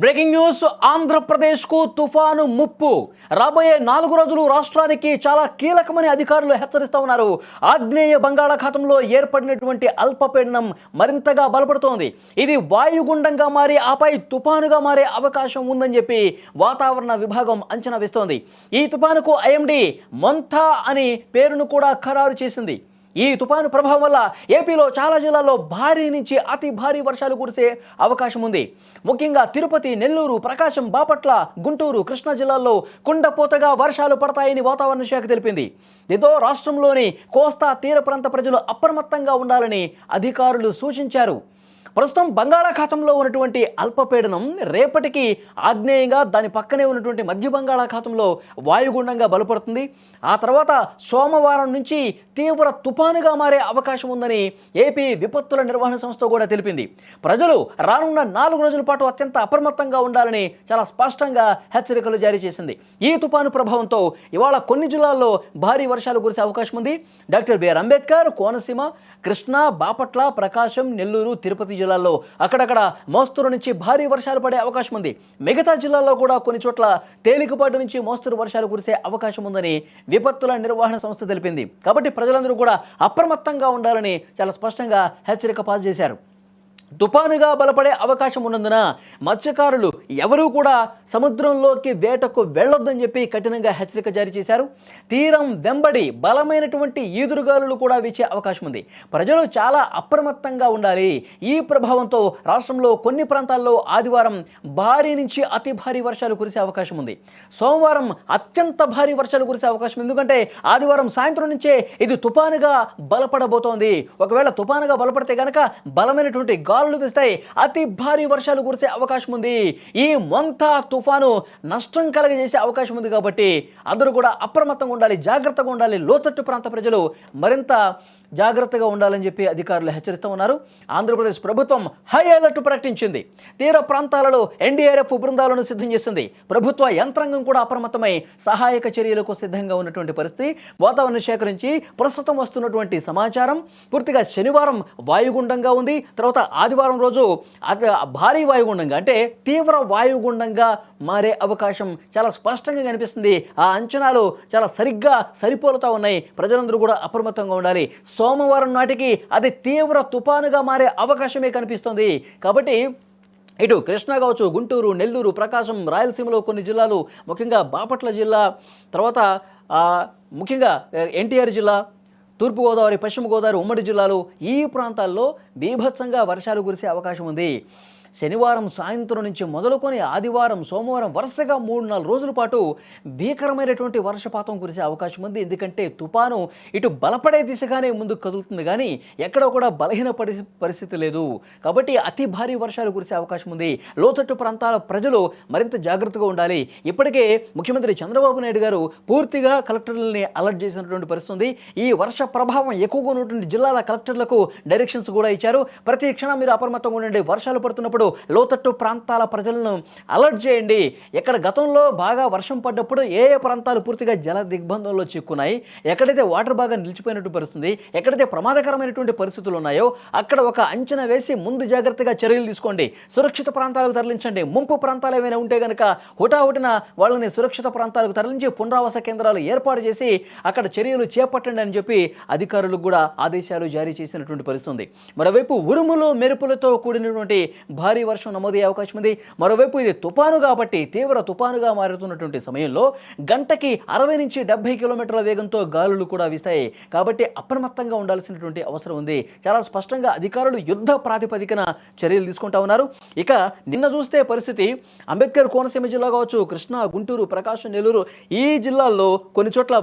Breaking news ఆంధ్రప్రదేశ్కు తుఫాను ముప్పు. రాబోయే నాలుగు రోజులు రాష్ట్రానికి చాలా కీలకమని అధికారులు హెచ్చరిస్తూ ఉన్నారు. ఆగ్నేయ బంగాళాఖాతంలో ఏర్పడినటువంటి అల్పపీడనం మరింతగా బలపడుతోంది. ఇది వాయుగుండంగా మారి ఆపై తుఫానుగా మారే అవకాశం ఉందని చెప్పి వాతావరణ విభాగం అంచనా వేస్తోంది. ఈ తుఫానుకు ఐఎండి మొంథా అని పేరును కూడా ఖరారు చేసింది. ఈ తుఫాను ప్రభావం వల్ల ఏపీలో చాలా జిల్లాల్లో భారీ నుంచి అతి భారీ వర్షాలు కురిసే అవకాశం ఉంది. ముఖ్యంగా తిరుపతి నెల్లూరు ప్రకాశం బాపట్ల గుంటూరు కృష్ణా జిల్లాల్లో కుండపోతగా వర్షాలు పడతాయని వాతావరణ శాఖ తెలిపింది. దీంతో రాష్ట్రంలోని కోస్తా తీర ప్రాంత ప్రజలు అప్రమత్తంగా ఉండాలని అధికారులు సూచించారు. ప్రస్తుతం బంగాళాఖాతంలో ఉన్నటువంటి అల్పపీడనం రేపటికి ఆగ్నేయంగా దాని పక్కనే ఉన్నటువంటి మధ్య బంగాళాఖాతంలో వాయుగుండంగా బలపడుతుంది. ఆ తర్వాత సోమవారం నుంచి తీవ్ర తుఫానుగా మారే అవకాశం ఉందని ఏపీ విపత్తుల నిర్వహణ సంస్థ కూడా తెలిపింది. ప్రజలు రానున్న నాలుగు రోజుల పాటు అత్యంత అప్రమత్తంగా ఉండాలని చాలా స్పష్టంగా హెచ్చరికలు జారీ చేసింది. ఈ తుఫాను ప్రభావంతో ఇవాళ కొన్ని జిల్లాల్లో భారీ వర్షాలు కురిసే అవకాశం ఉంది. Doctor B R Ambedkar Konaseema Krishna Bapatla Prakasam Nellore Tirupati జిల్లాల్లో అక్కడక్కడ మోస్తరు నుంచి భారీ వర్షాలు పడే అవకాశం ఉంది. మిగతా జిల్లాల్లో కూడా కొన్ని చోట్ల తేలికపాటి నుంచి మోస్తరు వర్షాలు కురిసే అవకాశం ఉందని విపత్తుల నిర్వహణ సంస్థ తెలిపింది. కాబట్టి ప్రజలందరూ కూడా అప్రమత్తంగా ఉండాలని చాలా స్పష్టంగా హెచ్చరిక పాస్ చేశారు. తుఫానుగా బలపడే అవకాశం ఉన్నందున మత్స్యకారులు ఎవరూ కూడా సముద్రంలోకి వేటకు వెళ్ళొద్దని చెప్పి కఠినంగా హెచ్చరిక జారీ చేశారు. తీరం వెంబడి బలమైనటువంటి ఈదురుగాలులు కూడా వీచే అవకాశం ఉంది. ప్రజలు చాలా అప్రమత్తంగా ఉండాలి. ఈ ప్రభావంతో రాష్ట్రంలో కొన్ని ప్రాంతాల్లో ఆదివారం భారీ నుంచి అతి భారీ వర్షాలు కురిసే అవకాశం ఉంది. సోమవారం అత్యంత భారీ వర్షాలు కురిసే అవకాశం ఎందుకంటే ఆదివారం సాయంత్రం నుంచే ఇది తుఫానుగా బలపడబోతోంది. ఒకవేళ తుఫానుగా బలపడితే కనుక బలమైనటువంటి గాలులు వీస్తాయి అతి భారీ వర్షాలు కురిసే అవకాశం ఉంది. ఈ మొంతా తుఫాను నష్టం కలగజేసే అవకాశం ఉంది కాబట్టి అందరూ కూడా అప్రమత్తంగా ఉండాలి జాగ్రత్తగా ఉండాలి. లోతట్టు ప్రాంత ప్రజలు మరింత జాగ్రత్తగా ఉండాలని చెప్పి అధికారులు హెచ్చరిస్తూ ఉన్నారు. ఆంధ్రప్రదేశ్ ప్రభుత్వం హై అలర్ట్ ప్రకటించింది. తీర ప్రాంతాలలో ఎన్డీఆర్ఎఫ్ బృందాలను సిద్ధం చేసింది. ప్రభుత్వ యంత్రాంగం కూడా అప్రమత్తమై సహాయక చర్యలకు సిద్ధంగా ఉన్నటువంటి పరిస్థితి. వాతావరణ శాఖ నుంచి ప్రస్తుతం వస్తున్నటువంటి సమాచారం పూర్తిగా శనివారం వాయుగుండంగా ఉంది. తర్వాత ఆదివారం రోజు భారీ వాయుగుండంగా అంటే తీవ్ర వాయుగుండంగా మారే అవకాశం చాలా స్పష్టంగా కనిపిస్తుంది. ఆ అంచనాలు చాలా సరిగ్గా సరిపోలుతా ఉన్నాయి. ప్రజలందరూ కూడా అప్రమత్తంగా ఉండాలి. సోమవారం నాటికి అది తీవ్ర తుఫానుగా మారే అవకాశమే కనిపిస్తుంది. కాబట్టి ఇటు కృష్ణా కావచ్చు గుంటూరు నెల్లూరు ప్రకాశం రాయలసీమలో కొన్ని జిల్లాలు ముఖ్యంగా బాపట్ల జిల్లా తర్వాత ముఖ్యంగా ఎన్టీఆర్ జిల్లా తూర్పుగోదావరి పశ్చిమ గోదావరి ఉమ్మడి జిల్లాలు ఈ ప్రాంతాల్లో బీభత్సంగా వర్షాలు కురిసే అవకాశం ఉంది. శనివారం సాయంత్రం నుంచి మొదలుకొని ఆదివారం సోమవారం వరుసగా మూడు నాలుగు రోజుల పాటు భీకరమైనటువంటి వర్షపాతం కురిసే అవకాశం ఉంది. ఎందుకంటే తుపాను ఇటు బలపడే దిశగానే ముందుకు కదులుతుంది. కానీ ఎక్కడ కూడా బలహీన పరి- పరిస్థితి లేదు. కాబట్టి అతి భారీ వర్షాలు కురిసే అవకాశం ఉంది. లోతట్టు ప్రాంతాల ప్రజలు మరింత జాగ్రత్తగా ఉండాలి. ఇప్పటికే ముఖ్యమంత్రి చంద్రబాబు నాయుడు గారు పూర్తిగా కలెక్టర్లని అలర్ట్ చేసినటువంటి పరిస్థితి ఉంది. ఈ వర్ష ప్రభావం ఎక్కువగా ఉన్నటువంటి జిల్లాల కలెక్టర్లకు డైరెక్షన్స్ కూడా ఇచ్చారు. ప్రతి క్షణం మీరు అప్రమత్తంగా ఉండండి. వర్షాలు పడుతున్నప్పుడు లోతట్టు ప్రాంతాల ప్రజలను అలర్ట్ చేయండి. ఎక్కడ గతంలో బాగా వర్షం పడ్డప్పుడు ఏ ఏ ప్రాంతాలు పూర్తిగా జల దిగ్బంధంలో చిక్కున్నాయి? ఎక్కడైతే వాటర్ బాగా నిలిచిపోయినట్టు పరిస్థితుంది? ఎక్కడైతే ప్రమాదకరమైనటువంటి పరిస్థితులు ఉన్నాయో అక్కడ ఒక అంచనా వేసి ముందు జాగ్రత్తగా చర్యలు తీసుకోండి. సురక్షిత ప్రాంతాలకు తరలించండి. ముంపు ప్రాంతాలు ఏమైనా ఉంటే కనుక హుటాహుటిన వాళ్ళని సురక్షిత ప్రాంతాలకు తరలించి పునరావాస కేంద్రాలు ఏర్పాటు చేసి అక్కడ చర్యలు చేపట్టండి అని చెప్పి అధికారులకు కూడా ఆదేశాలు జారీ చేసినటువంటి పరిస్థితుంది. మరోవైపు ఉరుములు మెరుపులతో కూడినటువంటి భారీ భారీ వర్షం నమోదయ్యే అవకాశం ఉంది. మరోవైపు ఇది తుపాను కాబట్టి తీవ్ర తుపానుగా మారుతున్నటువంటి సమయంలో గంటకి అరవై నుంచి డెబ్బై కిలోమీటర్ల వేగంతో గాలులు కూడా వీస్తాయి. కాబట్టి అప్రమత్తంగా ఉండాల్సినటువంటి అవసరం ఉంది. చాలా స్పష్టంగా అధికారులు యుద్ధ ప్రాతిపదికన చర్యలు తీసుకుంటా ఉన్నారు. ఇక నిన్న చూస్తే పరిస్థితి అంబేద్కర్ కోనసీమ జిల్లా కావచ్చు కృష్ణా గుంటూరు ప్రకాశం నెల్లూరు ఈ జిల్లాల్లో కొన్ని చోట్ల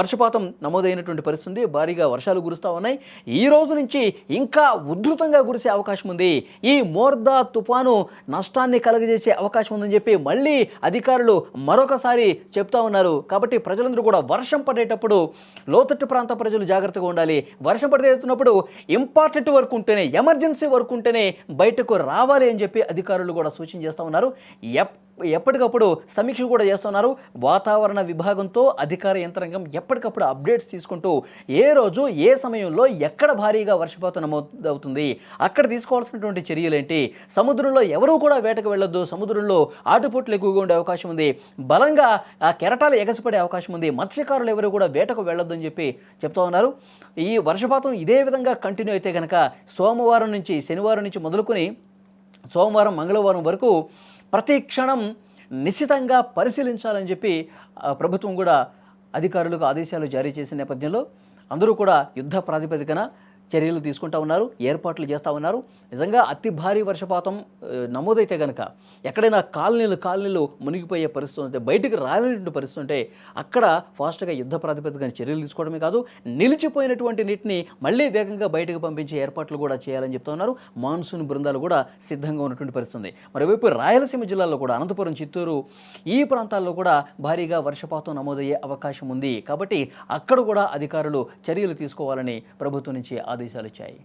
వర్షపాతం నమోదైనటువంటి పరిస్థితి భారీగా వర్షాలు కురుస్తూ ఉన్నాయి. ఈ రోజు నుంచి ఇంకా ఉధృతంగా కురిసే అవకాశం ఉంది. ఈ మోర్దా తుఫాను నష్టాన్ని కలగజేసే అవకాశం ఉందని చెప్పి మళ్ళీ అధికారులు మరొకసారి చెప్తా ఉన్నారు. కాబట్టి ప్రజలందరూ కూడా వర్షం పడేటప్పుడు లోతట్టు ప్రాంత ప్రజలు జాగ్రత్తగా ఉండాలి. వర్షం పడేస్తున్నప్పుడు ఇంపార్టెంట్ వర్క్ ఉంటేనే ఎమర్జెన్సీ వర్క్ ఉంటేనే బయటకు రావాలి అని చెప్పి అధికారులు కూడా సూచన చేస్తూ ఉన్నారు. ఎప్ ఎప్పటికప్పుడు సమీక్ష కూడా చేస్తున్నారు. వాతావరణ విభాగంతో అధికార యంత్రాంగం ఎప్పటికప్పుడు అప్డేట్స్ తీసుకుంటూ ఏ రోజు ఏ సమయంలో ఎక్కడ భారీగా వర్షపాతం నమోదవుతుంది అక్కడ తీసుకోవాల్సినటువంటి చర్యలు ఏంటి సముద్రంలో ఎవరూ కూడా వేటకు వెళ్ళొద్దు సముద్రంలో ఆటుపోట్లు ఎక్కువగా ఉండే అవకాశం ఉంది బలంగా ఆ కెరటాలు ఎగసిపడే అవకాశం ఉంది మత్స్యకారులు ఎవరు కూడా వేటకు వెళ్ళొద్దు అని చెప్పి చెప్తా ఉన్నారు. ఈ వర్షపాతం ఇదే విధంగా కంటిన్యూ అయితే కనుక సోమవారం నుంచి శనివారం నుంచి మొదలుకొని సోమవారం మంగళవారం వరకు ప్రతి క్షణం నిశితంగా పరిశీలించాలని చెప్పి ప్రభుత్వం కూడా అధికారులకు ఆదేశాలు జారీ చేసిన నేపథ్యంలో అందరూ కూడా యుద్ధ ప్రాతిపదికన చర్యలు తీసుకుంటా ఉన్నారు ఏర్పాట్లు చేస్తూ ఉన్నారు. నిజంగా అతి భారీ వర్షపాతం నమోదైతే కనుక ఎక్కడైనా కాలనీలు కాలనీలు మునిగిపోయే పరిస్థితి ఉంటే బయటికి రాలేనటువంటి పరిస్థితి ఉంటే అక్కడ ఫాస్ట్గా యుద్ధ ప్రాతిపదికన చర్యలు తీసుకోవడమే కాదు నిలిచిపోయినటువంటి నీటిని మళ్ళీ వేగంగా బయటకు పంపించే ఏర్పాట్లు కూడా చేయాలని చెప్తా ఉన్నారు. మాన్సూన్ బృందాలు కూడా సిద్ధంగా ఉన్నటువంటి పరిస్థితి ఉంది. మరోవైపు రాయలసీమ జిల్లాలో కూడా అనంతపురం చిత్తూరు ఈ ప్రాంతాల్లో కూడా భారీగా వర్షపాతం నమోదయ్యే అవకాశం ఉంది. కాబట్టి అక్కడ కూడా అధికారులు చర్యలు తీసుకోవాలని ప్రభుత్వం నుంచి ఆదేశాలు ఇచ్చాయి